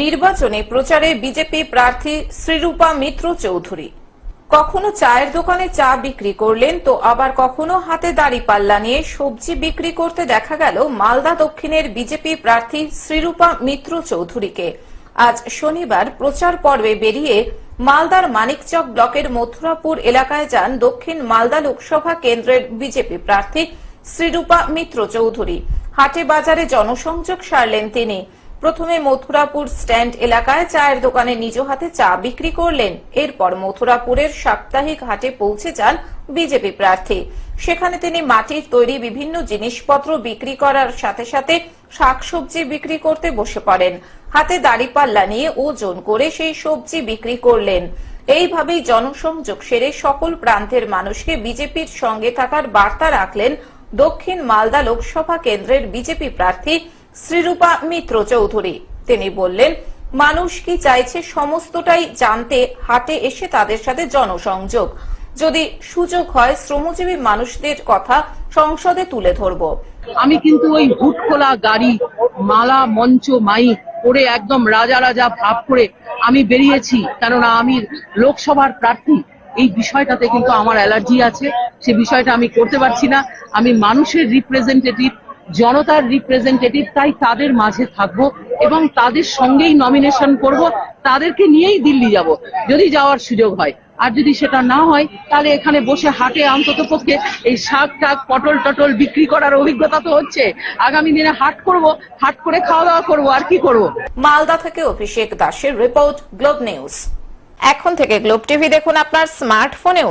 নির্বাচনে প্রচারে বিজেপি প্রার্থী শ্রীরূপা মিত্র চৌধুরী। কখনো চায়ের দোকানে চা বিক্রি করলেন তো আবার কখনো হাতে দাড়ি পাল্লা নিয়ে সবজি বিক্রি করতে দেখা গেল মালদা দক্ষিণের বিজেপি প্রার্থী শ্রীরূপা মিত্র চৌধুরীকে। আজ শনিবার প্রচার পর্বে বেরিয়ে মালদার মানিকচক ব্লকের মথুরাপুর এলাকায় যান দক্ষিণ মালদা লোকসভা কেন্দ্রের বিজেপি প্রার্থী শ্রীরূপা মিত্র চৌধুরী। হাটে বাজারে জনসংযোগ সারলেন তিনি। প্রথমে মথুরাপুর স্ট্যান্ড এলাকায় চায়ের দোকানে নিজ হাতে চা বিক্রি করলেন। এরপর মথুরাপুরের সাপ্তাহিক হাটে পৌঁছে যান বিজেপি প্রার্থী। সেখানে তিনি মাটির তৈরি বিভিন্ন জিনিসপত্র বিক্রি করার সাথে সাথে শাকসবজি বিক্রি করতে বসে পড়েন। হাতে দাড়িপাল্লা নিয়ে ওজন করে সেই সবজি বিক্রি করলেন। এইভাবেই জনসংযোগ সেরে সকল প্রান্তের মানুষকে বিজেপির সঙ্গে থাকার বার্তা রাখলেন দক্ষিণ মালদা লোকসভা কেন্দ্রের বিজেপি প্রার্থী শ্রীরূপা মিত্র চৌধুরী। তিনি বললেন, মানুষ কি চাইছে সমস্তটাই জানতে, হাটে এসে তাদের সাথে জনসংযোগ। যদি সুযোগ হয়, শ্রমজীবী মানুষদের কথা সংসদে তুলে ধরব। আমি কিন্তু ওই হুট খোলা গাড়ি, মালা, মঞ্চ, মাইক করে একদম রাজা রাজা ভাব করে আমি বেরিয়েছি। কেননা আমি লোকসভার প্রার্থী। এই বিষয়টাতে কিন্তু আমার অ্যালার্জি আছে। সে বিষয়টা আমি করতে পারছি না। আমি মানুষের রিপ্রেজেন্টেটিভ জনতার রিপ্রেজেন্টেটিভ তাই তাদের মাঝে থাকব এবং তাদের সঙ্গেই নমিনেশন করব, তাদেরকে নিয়েই দিল্লি যাব, যদি যাওয়ার সুযোগ হয়। আর যদি সেটা না হয়, তাহলে এখানে বসে হাটে অন্তত পক্ষে এই শাক টাক, পটল টটল বিক্রি করার অভিজ্ঞতা তো হচ্ছে। আগামী দিনে হাট করব, হাট করে খাওয়া দাওয়া করব, আর কি করব? মালদা থেকে অভিষেক দাসের রিপোর্ট, গ্লোব নিউজ। এখন থেকে গ্লোব টিভি দেখুন আপনার স্মার্টফোনেও।